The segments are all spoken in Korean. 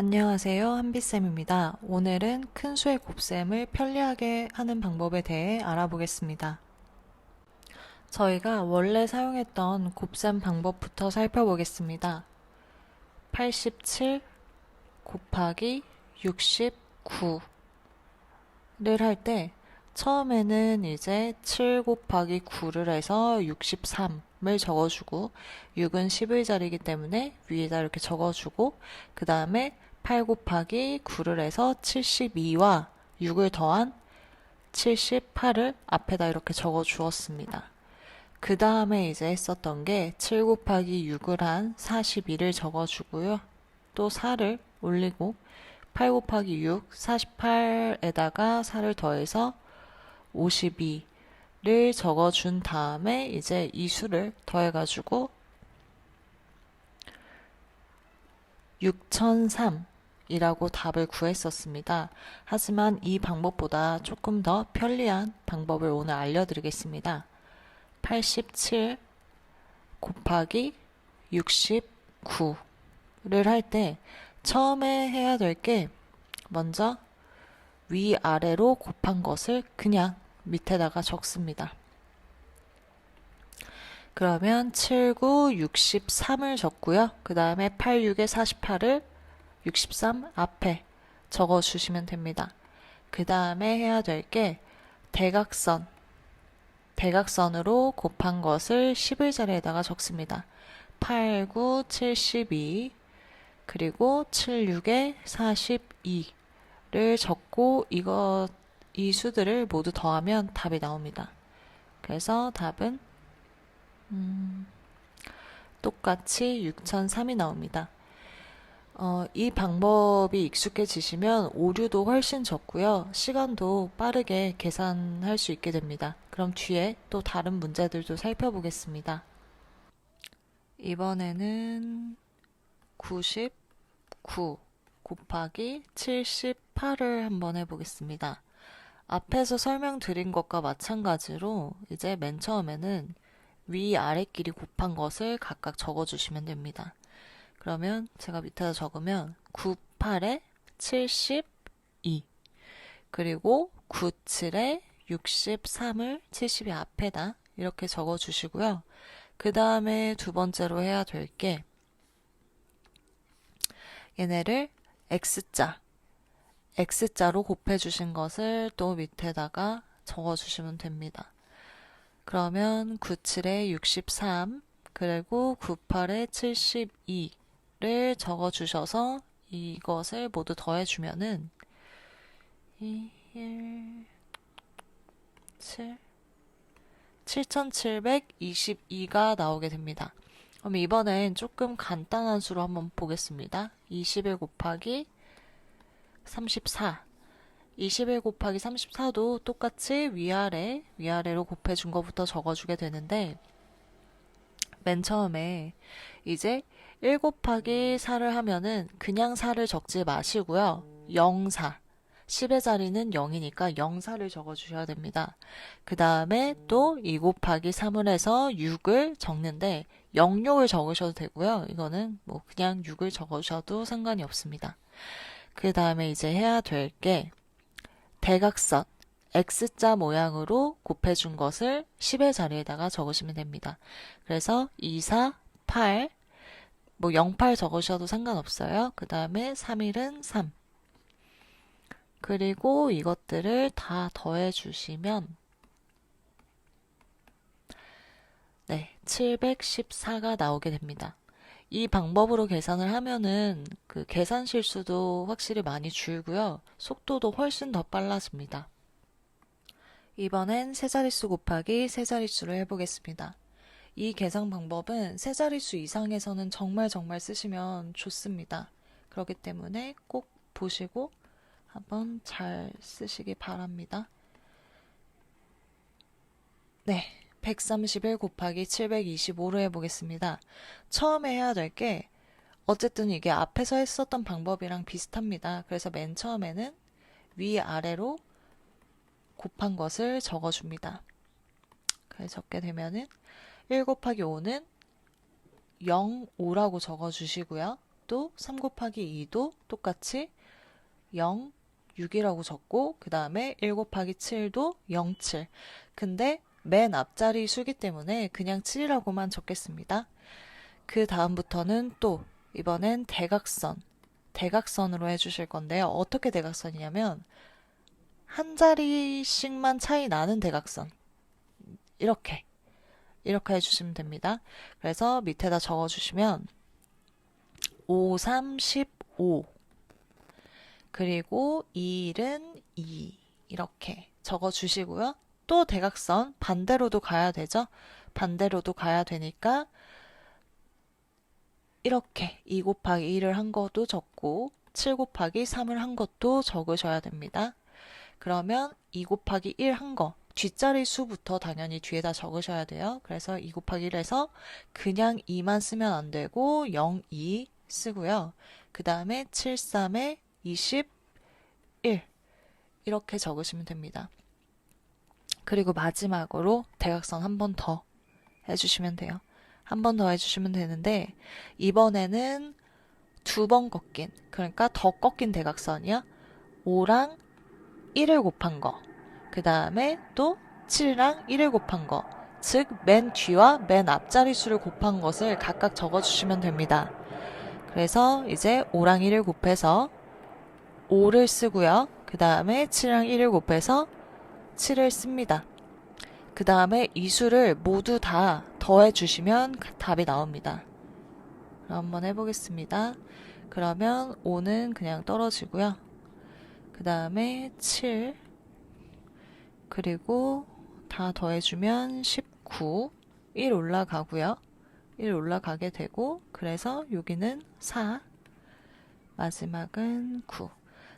안녕하세요. 한비쌤입니다. 오늘은 큰 수의 곱셈을 편리하게 하는 방법에 대해 알아보겠습니다. 저희가 원래 사용했던 곱셈 방법부터 살펴보겠습니다. 87 곱하기 69를 할 때 처음에는 이제 7 곱하기 9를 해서 63 을 적어주고 6은 11자리이기 때문에 위에다 이렇게 적어주고 그 다음에 8 곱하기 9를 해서 72와 6을 더한 78을 앞에다 이렇게 적어 주었습니다. 그 다음에 이제 했었던 게 7 곱하기 6을 한 42를 적어 주고요. 또 4를 올리고 8 곱하기 6, 48에다가 4를 더해서 52를 적어 준 다음에 이제 이 수를 더해 가지고 6003 이라고 답을 구했었습니다. 하지만 이 방법보다 조금 더 편리한 방법을 오늘 알려드리겠습니다. 87 곱하기 69를 할 때 처음에 해야 될 게 먼저 위아래로 곱한 것을 그냥 밑에다가 적습니다. 그러면 7, 9, 63을 적고요. 그 다음에 8, 6에 48을 63 앞에 적어 주시면 됩니다. 그 다음에 해야 될 게 대각선, 대각선으로 곱한 것을 11자리에다가 적습니다. 8, 9, 72, 그리고 7, 6에 42를 적고 이거, 이 수들을 모두 더하면 답이 나옵니다. 그래서 답은 음, 똑같이 6003이 나옵니다. 어, 이 방법이 익숙해지시면 오류도 훨씬 적고요. 시간도 빠르게 계산할 수 있게 됩니다. 그럼 뒤에 또 다른 문제들도 살펴보겠습니다. 이번에는 99 곱하기 78을 한번 해보겠습니다. 앞에서 설명드린 것과 마찬가지로 이제 맨 처음에는 위아래끼리 곱한 것을 각각 적어주시면 됩니다. 그러면 제가 밑에다 적으면 98에 72 그리고 97에 63을 70이 앞에다 이렇게 적어 주시고요. 그 다음에 두 번째로 해야 될 게 얘네를 X자 X자로 곱해 주신 것을 또 밑에다가 적어 주시면 됩니다. 그러면 97에 63 그리고 98에 72 를 적어주셔서 이것을 모두 더해주면은 2, 1, 7 7722가 나오게 됩니다. 그럼 이번엔 조금 간단한 수로 한번 보겠습니다. 21 곱하기 34 21 곱하기 34도 똑같이 위아래, 위아래로 곱해준 것부터 적어주게 되는데, 맨 처음에 이제 1 곱하기 4를 하면은 그냥 4를 적지 마시고요. 0, 4. 10의 자리는 0이니까 0, 4를 적어주셔야 됩니다. 그 다음에 또 2 곱하기 3을 해서 6을 적는데 0, 6을 적으셔도 되고요. 이거는 뭐 그냥 6을 적으셔도 상관이 없습니다. 그 다음에 이제 해야 될 게 대각선 X자 모양으로 곱해준 것을 10의 자리에다가 적으시면 됩니다. 그래서 2, 4, 8, 뭐 0, 8 적으셔도 상관없어요. 그 다음에 3일은 3. 그리고 이것들을 다 더해 주시면 네, 714가 나오게 됩니다. 이 방법으로 계산을 하면은 그 계산 실수도 확실히 많이 줄고요. 속도도 훨씬 더 빨라집니다. 이번엔 세 자릿수 곱하기 세 자릿수를 해보겠습니다. 이 계산 방법은 세 자릿수 이상에서는 정말 정말 쓰시면 좋습니다. 그렇기 때문에 꼭 보시고 한번 잘 쓰시기 바랍니다. 네. 131 곱하기 725로 해보겠습니다. 처음에 해야 될 게 어쨌든 이게 앞에서 했었던 방법이랑 비슷합니다. 그래서 맨 처음에는 위아래로 곱한 것을 적어줍니다. 그래서 적게 되면은 1 곱하기 5는 0, 5라고 적어주시고요. 것도 3 곱하기 2도 똑같이 0, 6이라고 적고 그 다음에 1 곱하기 7도 0, 7. 근데 맨 앞자리 수기 때문에 그냥 7이라고만 적겠습니다. 그 다음부터는 또 이번엔 대각선, 대각선으로 해주실 건데요. 어떻게 대각선이냐면 한 자리씩만 차이 나는 대각선. 이렇게. 이렇게 해주시면 됩니다. 그래서 밑에다 적어주시면 5, 3, 15 그리고 2일은 2 이렇게 적어주시고요. 또 대각선 반대로도 가야 되죠. 반대로도 가야 되니까 이렇게 2 곱하기 1을 한 것도 적고 7 곱하기 3을 한 것도 적으셔야 됩니다. 그러면 2 곱하기 1 한 거, 뒷자리 수부터 당연히 뒤에다 적으셔야 돼요. 그래서 2 곱하기 1에서 그냥 2만 쓰면 안 되고 0, 2 쓰고요. 그 다음에 7, 3에 21 이렇게 적으시면 됩니다. 그리고 마지막으로 대각선 한 번 더 해주시면 돼요. 한 번 더 해주시면 되는데 이번에는 두 번 꺾인 그러니까 더 꺾인 대각선이요. 5랑 1을 곱한 거. 그 다음에 또 7이랑 1을 곱한 거. 즉, 맨 뒤와 맨 앞자리 수를 곱한 것을 각각 적어주시면 됩니다. 그래서 이제 5랑 1을 곱해서 5를 쓰고요. 그 다음에 7이랑 1을 곱해서 7을 씁니다. 그 다음에 이 수를 모두 다 더해주시면 답이 나옵니다. 그럼 한번 해보겠습니다. 그러면 5는 그냥 떨어지고요. 그 다음에 7 그리고 다 더해주면 19 1 올라가고요. 1 올라가게 되고 그래서 여기는 4 마지막은 9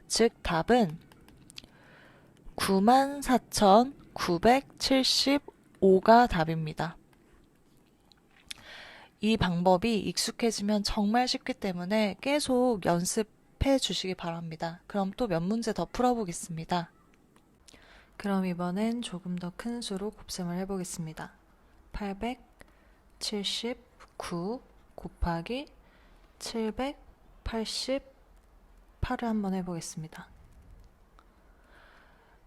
즉 답은 94,975가 답입니다. 이 방법이 익숙해지면 정말 쉽기 때문에 계속 연습해 주시기 바랍니다. 그럼 또 몇 문제 더 풀어보겠습니다. 그럼 이번엔 조금 더 큰 수로 곱셈을 해보겠습니다. 879 곱하기 788을 한번 해보겠습니다.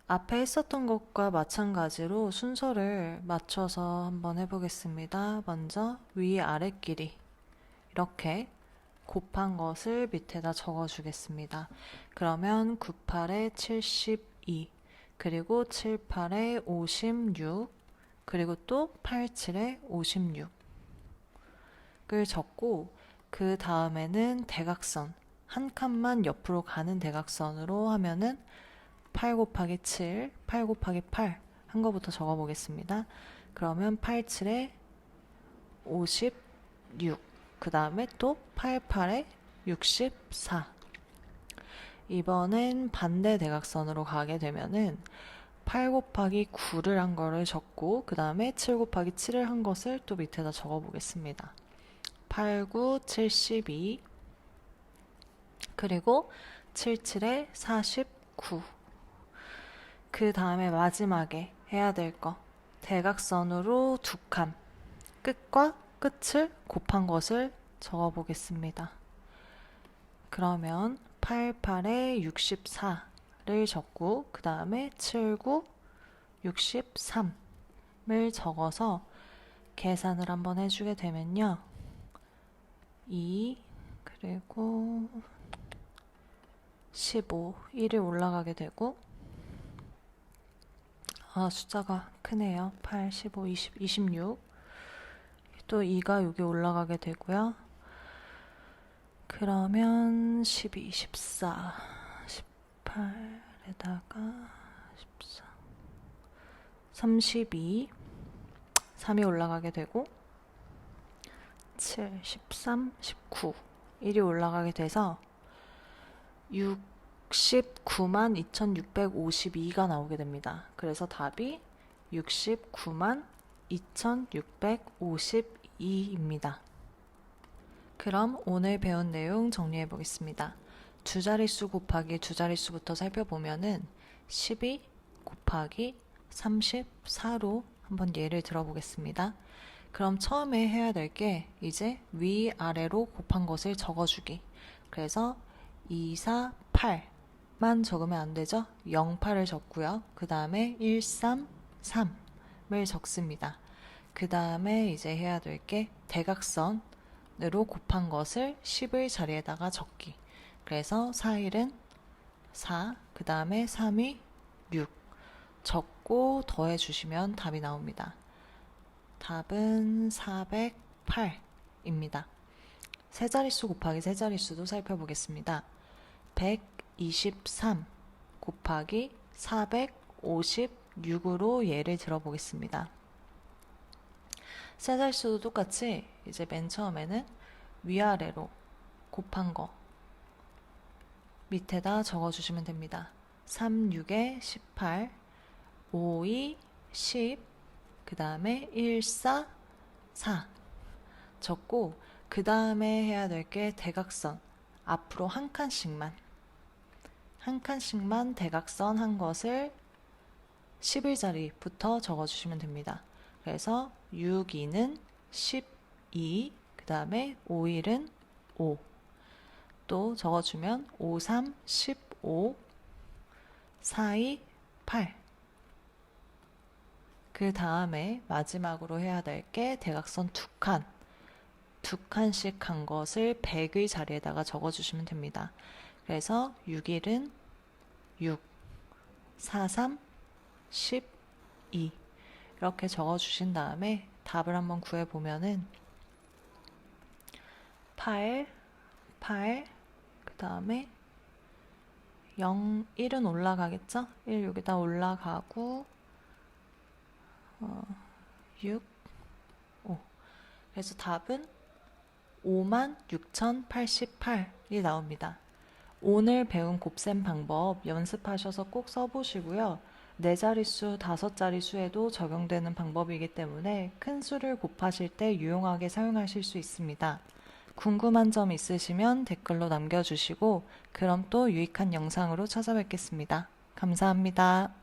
앞에 했었던 것과 마찬가지로 순서를 맞춰서 한번 해보겠습니다. 먼저 위 아래끼리 이렇게 곱한 것을 밑에다 적어주겠습니다. 그러면 98에 72 그리고 78에 56 그리고 또 87에 56을 적고 그 다음에는 대각선 한 칸만 옆으로 가는 대각선으로 하면은 8 곱하기 7, 8 곱하기 8 한 거부터 적어 보겠습니다. 그러면 87에 56, 그 다음에 또 88에 64. 이번엔 반대 대각선으로 가게 되면은 8 곱하기 9를 한 거를 적고 그 다음에 7 곱하기 7을 한 것을 또 밑에다 적어 보겠습니다. 8, 9, 72 그리고 7, 7에 49 그 다음에 마지막에 해야 될 거. 대각선으로 두 칸. 끝과 끝을 곱한 것을 적어 보겠습니다. 그러면 88에 64를 적고, 그 다음에 79, 63을 적어서 계산을 한번 해주게 되면요. 2, 그리고 15, 1이 올라가게 되고, 아, 숫자가 크네요. 8, 15, 20, 26. 또 2가 여기 올라가게 되고요. 그러면 12, 14, 18에다가 14, 32, 3이 올라가게 되고 7, 13, 19, 1이 올라가게 돼서 6, 69만 2652가 나오게 됩니다. 그래서 답이 69만 2652입니다. 그럼 오늘 배운 내용 정리해 보겠습니다. 두 자릿수 곱하기 두 자릿수부터 살펴보면은 12 곱하기 34로 한번 예를 들어보겠습니다. 그럼 처음에 해야 될 게 이제 위아래로 곱한 것을 적어주기. 그래서 2, 4, 8만 적으면 안 되죠? 0, 8을 적고요. 그 다음에 1, 3, 3을 적습니다. 그 다음에 이제 해야 될 게 대각선으 로 곱한 것을 10을 자리에다가 적기. 그래서 4일은 4, 그 다음에 3이 6. 적고 더해 주시면 답이 나옵니다. 답은 408입니다. 세 자릿수 곱하기 세 자릿수도 살펴보겠습니다. 123 곱하기 456으로 예를 들어보겠습니다. 세 자릿수도 똑같이 이제 맨 처음에는 위아래로 곱한 거 밑에다 적어주시면 됩니다. 3, 6에 18, 5, 2, 10, 그 다음에 1, 4, 4 적고 그 다음에 해야 될 게 대각선 앞으로 한 칸씩만 한 칸씩만 대각선 한 것을 11자리부터 적어주시면 됩니다. 그래서 6, 2는 12, 그 다음에 5, 1은 5. 또 적어주면 5, 3, 15, 4, 2, 8. 그 다음에 마지막으로 해야 될 게 대각선 두 칸. 두 칸씩 한 것을 100의 자리에다가 적어주시면 됩니다. 그래서 6일은 6, 4, 3, 12 이렇게 적어 주신 다음에 답을 한번 구해 보면은 8, 8, 그 다음에 0, 1은 올라가겠죠? 1 여기다 올라가고 어, 6, 5 그래서 답은 56,088이 나옵니다. 오늘 배운 곱셈 방법 연습하셔서 꼭 써보시고요. 네 자릿수, 다섯 자릿수에도 적용되는 방법이기 때문에 큰 수를 곱하실 때 유용하게 사용하실 수 있습니다. 궁금한 점 있으시면 댓글로 남겨주시고 그럼 또 유익한 영상으로 찾아뵙겠습니다. 감사합니다.